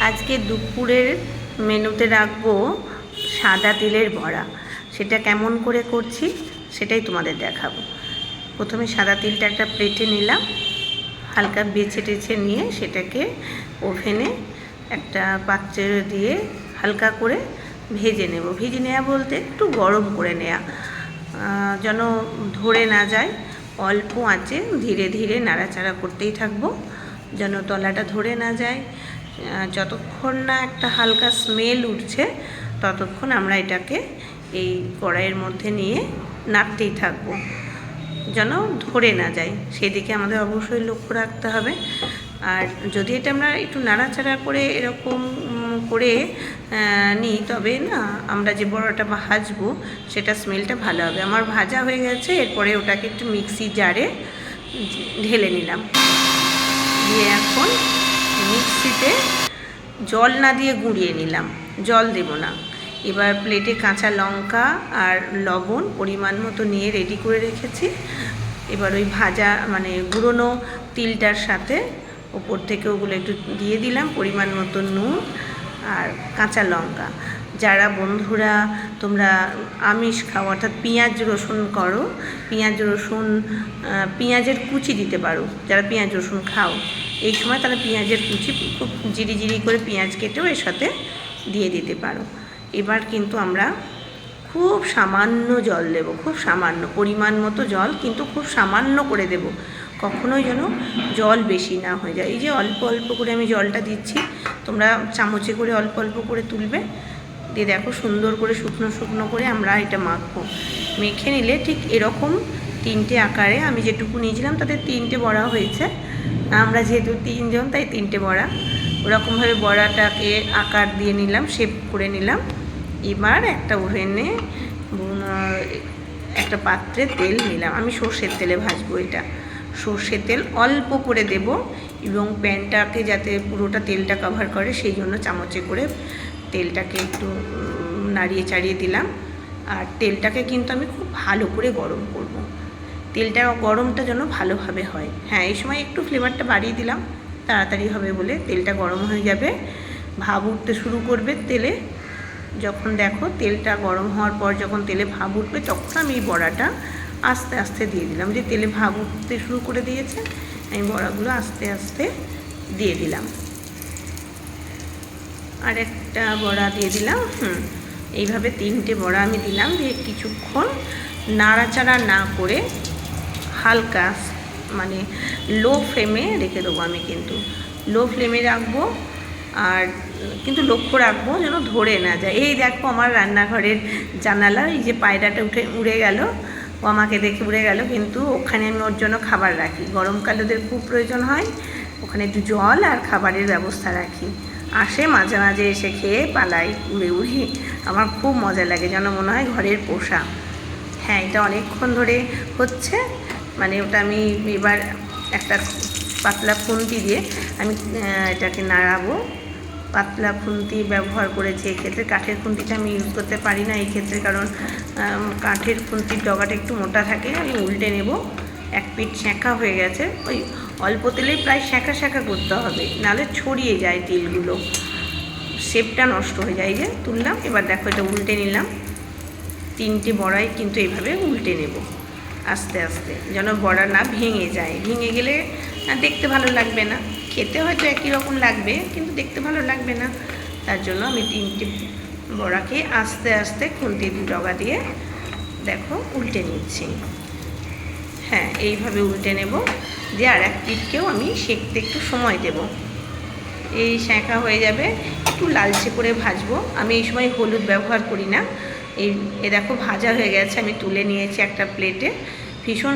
আজকে দুপুরের মেনুতে রাখব সাদা তিলের বড়া। সেটা কেমন করে করছি সেটাই তোমাদের দেখাবো। প্রথমে সাদা তিলটা একটা প্লেটে নিলাম হালকা বেছে টেছে নিয়ে সেটাকে ওভেনে একটা পাত্রে দিয়ে হালকা করে ভেজে নেব। ভেজে নেওয়া বলতে একটু গরম করে আহ, যেন ধরে না যায়। অল্প আঁচে ধীরে ধীরে নাড়াচাড়া করতেই থাকব যেন তলাটা ধরে না যায়। যতক্ষণ না একটা হালকা স্মেল উঠছে, ততক্ষণ আমরা এটাকে এই কড়াইয়ের মধ্যে নিয়ে নাড়তেই থাকব। যেন ধরে না যায়। সেদিকে আমাদের অবশ্যই লক্ষ্য রাখতে হবে। আর যদি এটা আমরা একটু নাড়াচাড়া করে এরকম করে নিই, তবে না, আমরা যে বড়াটা ভাজবো, সেটা স্মেলটা ভালো হবে। আমার ভাজা হয়ে গেছে, এরপরে ওটাকে একটু মিক্সি জারে ঢেলে নিলাম। মিক্সিতে জল না দিয়ে গুঁড়িয়ে নিলাম। জল দেব না। এবার প্লেটে কাঁচা লঙ্কা আর লবণ পরিমাণ মতো নিয়ে রেডি করে রেখেছি। এবার ওই ভাজা মানে গুঁড়োনো তিলটার সাথে ওপর থেকে ওগুলো একটু দিয়ে দিলাম পরিমাণ মতো নুন আর কাঁচা লঙ্কা। যারা বন্ধুরা তোমরা আমিষ খাও, অর্থাৎ পেঁয়াজ রসুন করো, পেঁয়াজ রসুন পেঁয়াজের কুচি দিতে পারো। যারা পেঁয়াজ রসুন খাও এই সময় তাহলে পেঁয়াজের কুচি খুব জিরি জিরি করে পেঁয়াজ কেটেও এর সাথে দিয়ে দিতে পারো। এবার কিন্তু আমরা খুব সামান্য জল দেব, খুব সামান্য পরিমাণ মতো জল কিন্তু খুব সামান্য করে দেব। কখনোই যেন জল বেশি না হয়ে যায়। এই যে অল্প অল্প করে আমি জলটা দিচ্ছি, তোমরা চামচে করে অল্প অল্প করে তুলবে। দিয়ে দেখো সুন্দর করে শুকনো শুকনো করে আমরা এটা মাখবো। মেখে নিলে ঠিক এরকম তিনটে আকারে আমি যেটুকু নিয়েছিলাম তাতে তিনটে বড়া হয়েছে। আমরা যেহেতু তিনজন, তাই তিনটে বড়া। ওরকমভাবে বড়াটাকে আকার দিয়ে নিলাম শেপ করে নিলাম। এবার একটা ওভেনে একটা পাত্রে তেল নিলাম। আমি সর্ষের তেলে ভাজবো এটা। সর্ষের তেল অল্প করে দেব এবং প্যানটাকে যাতে পুরোটা তেলটা কভার করে, সেই জন্য চামচে করে তেলটাকে একটু নাড়িয়ে চাড়িয়ে দিলাম। আর তেলটাকে কিন্তু আমি খুব ভালো করে গরম করব। তেলটা গরমটা যেন ভালোভাবে হয়। হ্যাঁ এই সময় একটু ফ্লেভারটা বাড়িয়ে দিলাম। তাড়াতাড়ি হবে বলে তেলটা গরম হয়ে যাবে। ভাব উঠতে শুরু করবে তেলে। যখন দেখো তেলটা গরম হওয়ার পর যখন তেলে ভাব উঠবে, তখন আমি এই বড়াটা আস্তে আস্তে দিয়ে দিলাম। যে তেলে ভাব উঠতে শুরু করে দিয়েছে, আমি বড়াগুলো আস্তে আস্তে দিয়ে দিলাম। আর একটা বড়া দিয়ে দিলাম। হুম, এইভাবে তিনটে বড়া আমি দিলাম। দিয়ে কিছুক্ষণ নাড়াচাড়া না করে হালকা মানে লো ফ্লেমে রেখে দেবো আমি কিন্তু। লো ফ্লেমে রাখব আর কিন্তু লক্ষ্য রাখব যেন ধরে না যায়। এই দেখো আমার রান্নাঘরের জানালা, এই যে পায়রাটা উঠে, উড়ে গেল, ও আমাকে দেখে উড়ে গেল, কিন্তু ওখানে আমি ওর জন্য খাবার রাখি। গরমকালে ওদের খুব প্রয়োজন হয়, ওখানে একটু জল আর খাবারের ব্যবস্থা রাখি। আসে মাঝে মাঝে এসে খেয়ে পালাই, উড়ে উড়ে। আমার খুব মজা লাগে, যেন মনে হয় ঘরের পোষা। হ্যাঁ এটা অনেকক্ষণ ধরে হচ্ছে। মানে ওটা আমি এবার একটা পাতলা খুন্তি দিয়ে আমি এটাকে নাড়াবো। পাতলা খুন্তি ব্যবহার করেছি এক্ষেত্রে কাঠের খুন্তিটা আমি ইউজ করতে পারি না এই ক্ষেত্রে কারণ কাঠের খুন্তির ডগাটা একটু মোটা থাকে। আমি উল্টে নেব। এক পিঠ শ্যাঁকা হয়ে গেছে। ওই অল্প তেলেই প্রায় শ্যাঁকা শ্যাঁকা করতে হবে। নাহলে ছড়িয়ে যায় তেলগুলো। শেপটা নষ্ট হয়ে যায় যে। তুললাম। এবার দেখো এটা উল্টে নিলাম। তিনটে বড়াই কিন্তু এইভাবে উল্টে নেব। আস্তে আস্তে, যেন বড়া না ভেঙে যায়। ভেঙে গেলে দেখতে ভালো লাগবে না। খেতে হয়তো একই রকম লাগবে, কিন্তু দেখতে ভালো লাগবে না। তার জন্য আমি তিনটে বড়াকে আস্তে আস্তে খুন্তি ডগা দিয়ে দেখো উল্টে নিচ্ছি। হ্যাঁ এইভাবে উল্টে নেব। দিয়ে আর এক পিঠকেও আমি সেঁকতে একটু সময় দেব। এই শ্যাঁকা হয়ে যাবে। একটু লালচে করে ভাজবো। আমি এই সময় হলুদ ব্যবহার করি না। এই এ দেখো ভাজা হয়ে গেছে আমি তুলে নিয়েছি একটা প্লেটে ভীষণ